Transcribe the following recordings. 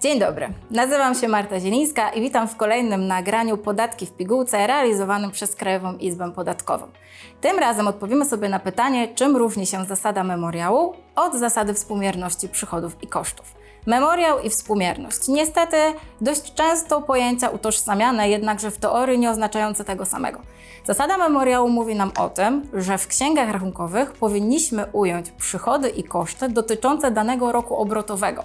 Dzień dobry, nazywam się Marta Zielińska i witam w kolejnym nagraniu Podatki w pigułce realizowanym przez Krajową Izbę Podatkową. Tym razem odpowiemy sobie na pytanie, czym różni się zasada memoriału od zasady współmierności przychodów i kosztów. Memoriał i współmierność. Niestety dość często pojęcia utożsamiane, jednakże w teorii nie oznaczające tego samego. Zasada memoriału mówi nam o tym, że w księgach rachunkowych powinniśmy ująć przychody i koszty dotyczące danego roku obrotowego.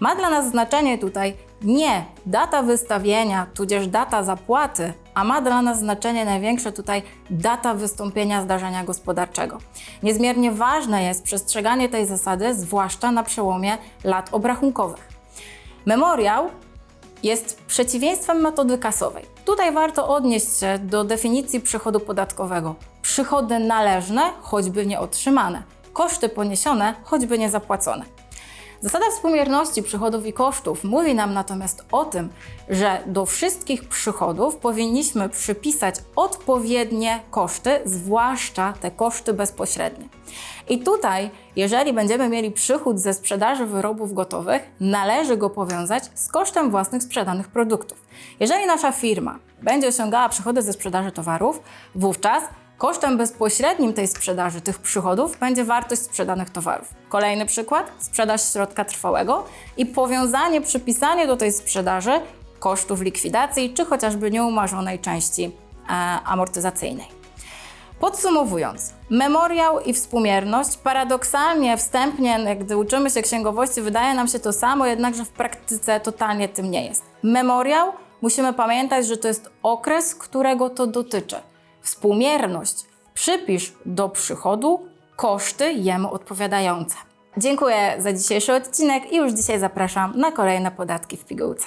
Ma dla nas znaczenie tutaj nie data wystawienia, tudzież data zapłaty, a ma dla nas znaczenie największe tutaj data wystąpienia zdarzenia gospodarczego. Niezmiernie ważne jest przestrzeganie tej zasady, zwłaszcza na przełomie lat obrachunkowych. Memoriał jest przeciwieństwem metody kasowej. Tutaj warto odnieść się do definicji przychodu podatkowego. Przychody należne, choćby nie otrzymane, koszty poniesione, choćby nie zapłacone. Zasada współmierności przychodów i kosztów mówi nam natomiast o tym, że do wszystkich przychodów powinniśmy przypisać odpowiednie koszty, zwłaszcza te koszty bezpośrednie. I tutaj, jeżeli będziemy mieli przychód ze sprzedaży wyrobów gotowych, należy go powiązać z kosztem własnych sprzedanych produktów. Jeżeli nasza firma będzie osiągała przychody ze sprzedaży towarów, wówczas Kosztem bezpośrednim tej sprzedaży tych przychodów będzie wartość sprzedanych towarów. Kolejny przykład: sprzedaż środka trwałego i powiązanie, przypisanie do tej sprzedaży kosztów likwidacji czy chociażby nieumarzonej części e, amortyzacyjnej. Podsumowując, memoriał i współmierność paradoksalnie, wstępnie, gdy uczymy się księgowości, wydaje nam się to samo, jednakże w praktyce totalnie tym nie jest. Memoriał musimy pamiętać, że to jest okres, którego to dotyczy. Współmierność przypisz do przychodu koszty jemu odpowiadające. Dziękuję za dzisiejszy odcinek i już dzisiaj zapraszam na kolejne podatki w pigułce.